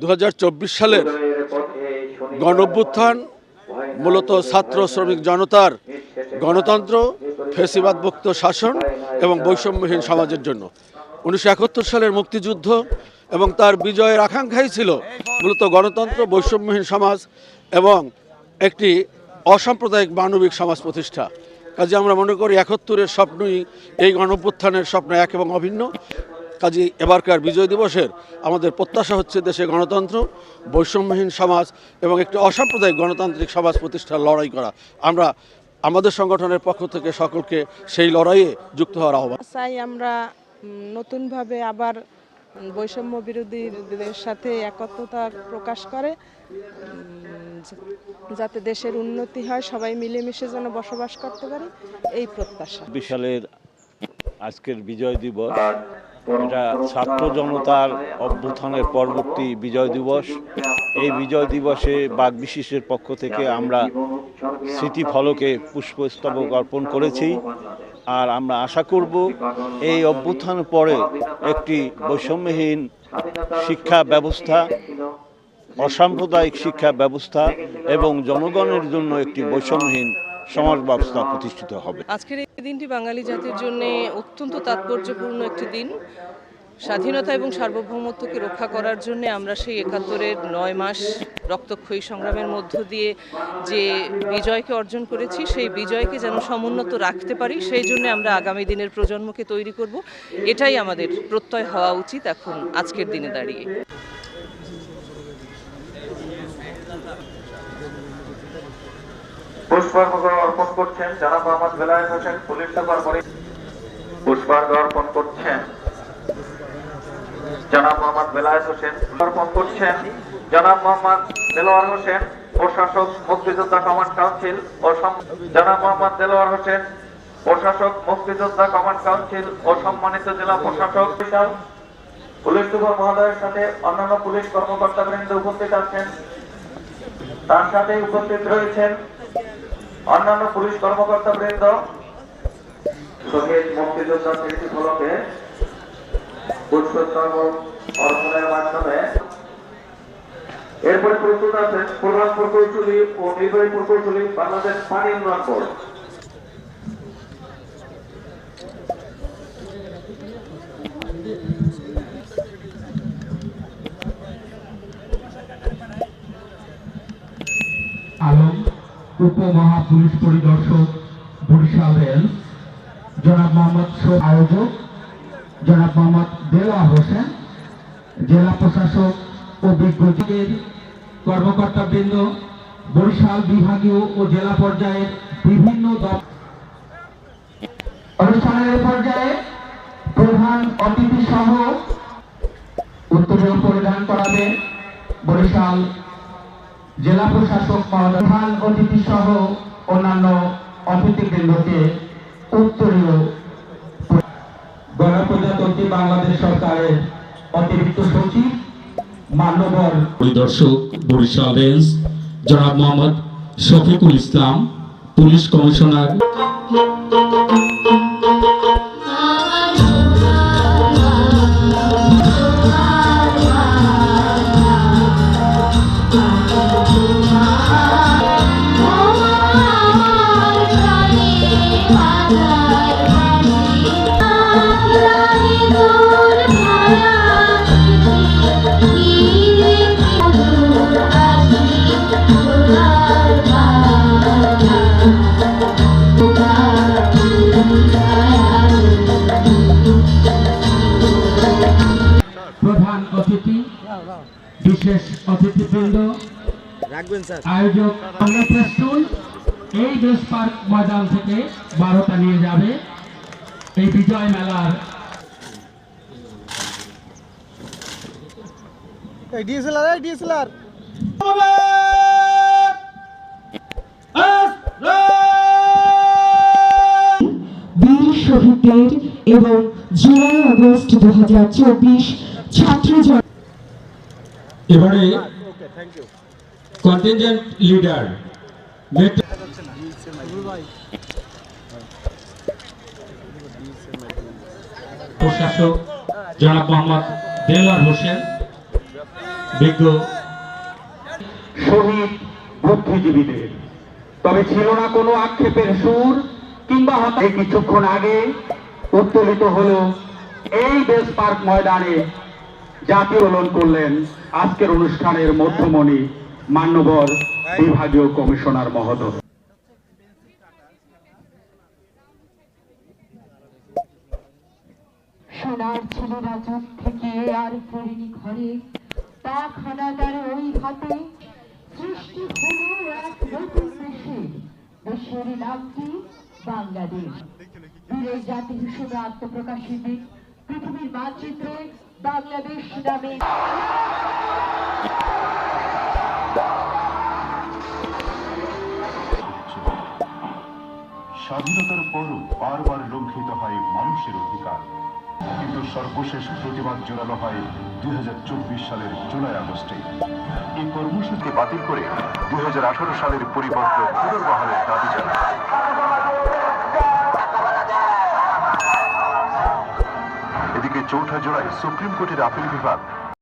দু হাজার চব্বিশ সালের গণঅভ্যুত্থান মূলত ছাত্র শ্রমিক জনতার গণতন্ত্র ফেসিবাদ মুক্ত শাসন এবং বৈষম্যহীন সমাজের জন্য। উনিশশো একাত্তর সালের মুক্তিযুদ্ধ এবং তার বিজয়ের আকাঙ্ক্ষাই ছিল মূলত গণতন্ত্র, বৈষম্যহীন সমাজ এবং একটি অসাম্প্রদায়িক মানবিক সমাজ প্রতিষ্ঠা। কাজে আমরা মনে করি একাত্তরের স্বপ্নই এই গণঅভ্যুত্থানের স্বপ্ন এক এবং অভিন্ন। কাজে এবারকার বিজয় দিবসের আমাদের প্রত্যাশা হচ্ছে দেশে গণতন্ত্র বৈষম্যহীন সমাজ এবং একটি অসাম্প্রদায়িক গণতান্ত্রিক সমাজ প্রতিষ্ঠার লড়াই করা। আমরা আমাদের সংগঠনের পক্ষ থেকে সকলকে সেই লড়াইয়ে যুক্ত হওয়ার আহ্বান। চাই আমরা নতুনভাবে আবার বৈষম্য বিরোধীদের সাথে একত্রতা প্রকাশ করে যাতে দেশের উন্নতি হয় সবাই মিলেমিশে যেন বসবাস করতে পারি এই প্রত্যাশা। বিশালের আজকের বিজয় দিবস এটা ছাত্র জনতার অভ্যুত্থানের পরবর্তী বিজয় দিবস। এই বিজয় দিবসে বাঘ বিশিষ্টের পক্ষ থেকে আমরা স্মৃতি ফলকে পুষ্পস্তবক অর্পণ করেছি। আর আমরা আশা করব এই অভ্যুত্থান পরে একটি বৈষম্যহীন শিক্ষা ব্যবস্থা, অসাম্প্রদায়িক শিক্ষা ব্যবস্থা এবং জনগণের জন্য একটি বৈষম্যহীন সমাজ ব্যবস্থা প্রতিষ্ঠিত হবে। আজকের এই দিনটি বাঙালি জাতির জন্য অত্যন্ত তাৎপর্যপূর্ণ একটি দিন। স্বাধীনতা এবং সার্বভৌমত্বকে রক্ষা করার জন্য আমরা সেই একাত্তরের নয় মাস রক্তক্ষয়ী সংগ্রামের মধ্য দিয়ে যে বিজয়কে অর্জন করেছি, সেই বিজয়কে যেন সমুন্নত রাখতে পারি, সেই জন্য আমরা আগামী দিনের প্রজন্মকে তৈরি করব। এটাই আমাদের প্রত্যয় হওয়া উচিত এখন আজকের দিনে দাঁড়িয়ে। পুষ্পার্ঘ অর্পণ করছেন জনাব মোহাম্মদ বেলায়েত হোসেন অর্পণ করছেন জনাব মোহাম্মদ দেলোয়ার হোসেন প্রশাসক মুক্তিযোদ্ধা কমান্ড কাউন্সিল ও জনাব মোহাম্মদ দেলোয়ার হোসেন প্রশাসক মুক্তিযোদ্ধা কমান্ড কাউন্সিল ও সম্মানিত জেলা প্রশাসক বিশাল পুলিশ সুপার মহোদয়ের সাথে অন্যান্য পুলিশ কর্মকর্তা বৃন্দ উপস্থিত আছেন। তার সাথে উপস্থিত রয়েছেন অন্যান্য পুলিশ কর্মকর্তা বৃন্দ শহীদ মুক্তিযোদ্ধা স্মৃতি ফলকে পুষ্পস্তবক অর্পণের মাধ্যমে এরপরে প্রস্তুত আছেন প্রধান প্রকৌশলী ও নির্বাহী প্রকৌশলী বাংলাদেশ পানি উন্নয়ন বোর্ড। আলম উপমহা পুলিশ পরিদর্শক বরিশাল রেল জনাব মোহাম্মদ শো আয়োজক, জনাব মোহাম্মদ দেওয়ার হোসেন, জেলা প্রশাসক ও বিজ্ঞদের কর্মকর্তাবৃন্দ, বরিশাল বিভাগীয় ও জেলা পর্যায়ের বিভিন্ন দল অনুষ্ঠানের পর্যায়ে প্রধান অতিথি সহ উত্তরীয় পরিধান করাবেন বরিশাল জেলা প্রশাসক প্রধান অতিথি সহ অন্যান্য অতিথিবৃন্দকে উত্তরীয় গণপ্রজাতন্ত্রী বাংলাদেশ সরকারের অতিরিক্ত সচিব, মান্যবর পরিদর্শক বরিশাল রেঞ্জ, জনাব মোহাম্মদ শফিকুল ইসলাম, পুলিশ কমিশনার। আয়োজক বাংলা প্রেস্টুল এই দেশ পার্ক ময়দান থেকে বারোটা নিয়ে যাবে। এই বিজয় মেলার বীর শহীদদের এবং জুলাই আগস্ট দু হাজার চব্বিশ ছাত্র জন- এবারে কন্টিনজেন্ট লিডার প্রশাসক জনাব মোহাম্মদ দেলোয়ার হোসেন, বিজ্ঞ শহীদ বুদ্ধিজীবীদের। তবে ছিল না কোনো আক্ষেপের সুর, কিংবা হতাশ কিছুক্ষণ আগে উত্তোলিত হলো এই বেস পার্ক ময়দানে জাতীয় করলেন আজকের অনুষ্ঠানের মধ্যমণি মান্যবর বিভাগীয় কমিশনার মহোদয়। সোনার ছেলেরা যুগ থেকে আর ফেরেনি ঘরে তা খানাদার ওই হাতে সৃষ্টি হলো এক নতুন দেশে। দেশের নামটি বাংলাদেশ। বীরের জাতি হিসেবে আত্মপ্রকাশের দিন পৃথিবীর মানচিত্রে বাংলাদেশ নামে স্বাধীনতার পরও বারবার লঙ্ঘিত হয় মানুষের অধিকার। কিন্তু সর্বশেষ প্রতিবাদ জোরালো হয় হাজার চব্বিশ সালের জুলাই আগস্টে। এই কর্মসূচি বাতিল করে দুই হাজার আঠারো সালের পরিবর্তন পুনর্বহালের দাবি জানায়। এদিকে চৌঠা জুলাই সুপ্রিম কোর্টের আপিল বিভাগ